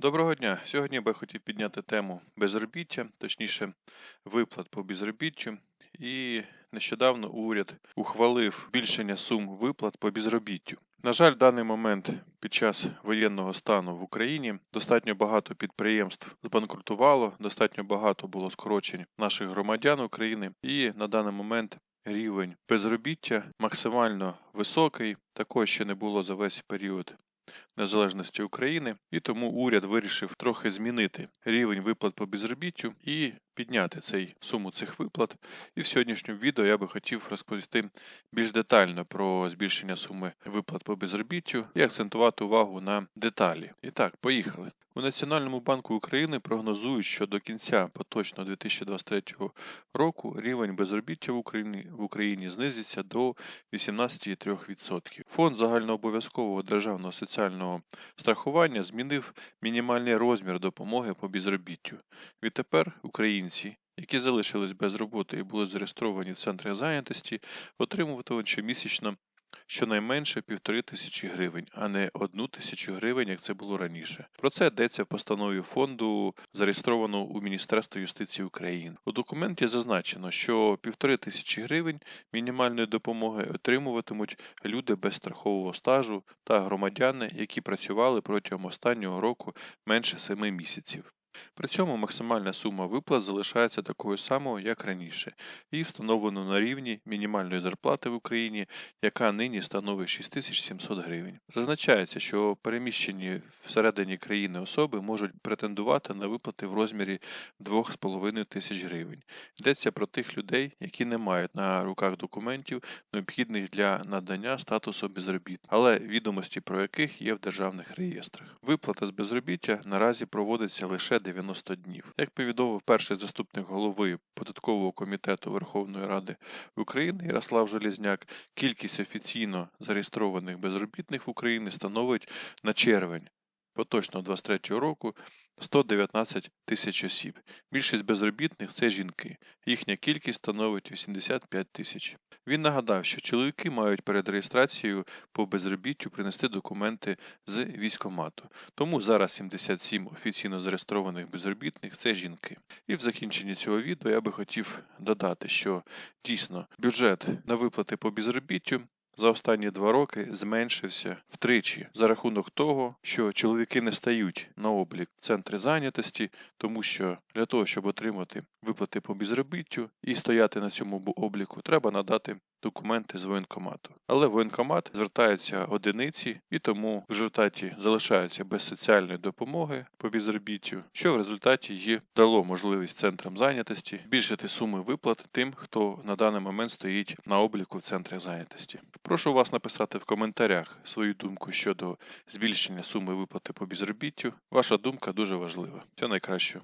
Доброго дня. Сьогодні би хотів підняти тему безробіття, точніше, виплат по безробіттю. І нещодавно уряд ухвалив збільшення сум виплат по безробіттю. На жаль, в даний момент під час воєнного стану в Україні достатньо багато підприємств збанкрутувало, достатньо багато було скорочень наших громадян України, і на даний момент рівень безробіття максимально високий, також ще не було за весь період незалежності України, і тому уряд вирішив трохи змінити рівень виплат по безробіттю і підняти цей суму цих виплат. І в сьогоднішньому відео я би хотів розповісти більш детально про збільшення суми виплат по безробіттю і акцентувати увагу на деталі. І так, поїхали. У Національному банку України прогнозують, що до кінця поточного 2023 року рівень безробіття в Україні в Україні знизиться до 18,3%. Фонд загальнообов'язкового державного соціального страхування змінив мінімальний розмір допомоги по безробіттю. Відтепер українці, які залишились без роботи і були зареєстровані в центрах зайнятості, отримуватимуть щомісячно щонайменше півтори тисячі гривень, а не одну тисячу гривень, як це було раніше. Про це йдеться в постанові фонду, зареєстровано у Міністерстві юстиції України. У документі зазначено, що півтори тисячі гривень мінімальної допомоги отримуватимуть люди без страхового стажу та громадяни, які працювали протягом останнього року менше семи місяців. При цьому максимальна сума виплат залишається такою самою, як раніше, і встановлено на рівні мінімальної зарплати в Україні, яка нині становить 6700 гривень. Зазначається, що переміщені всередині країни особи можуть претендувати на виплати в розмірі 2,5 тисяч гривень. Йдеться про тих людей, які не мають на руках документів, необхідних для надання статусу безробітних, але відомості про яких є в державних реєстрах. Виплата з безробіття наразі проводиться лише 90 днів. Як повідомив перший заступник голови податкового комітету Верховної Ради України Ярослав Желізняк, кількість офіційно зареєстрованих безробітних в Україні становить на червень поточного 23 року 119 тисяч осіб. Більшість безробітних це жінки. Їхня кількість становить 85 тисяч. Він нагадав, що чоловіки мають перед реєстрацією по безробіттю принести документи з військомату. Тому зараз 77 офіційно зареєстрованих безробітних це жінки. І в закінченні цього відео я би хотів додати, що дійсно бюджет на виплати по безробіттю за останні два роки зменшився втричі за рахунок того, що чоловіки не стають на облік в центри зайнятості, тому що для того, щоб отримати виплати по безробіттю і стояти на цьому обліку, треба надати документи з воєнкомату. Але воєнкомат звертаються одиниці і тому в результаті залишаються без соціальної допомоги по безробіттю, що в результаті їй дало можливість центрам зайнятості збільшити суми виплат тим, хто на даний момент стоїть на обліку в центрах зайнятості. Прошу вас написати в коментарях свою думку щодо збільшення суми виплати по безробіттю. Ваша думка дуже важлива. Все найкраще.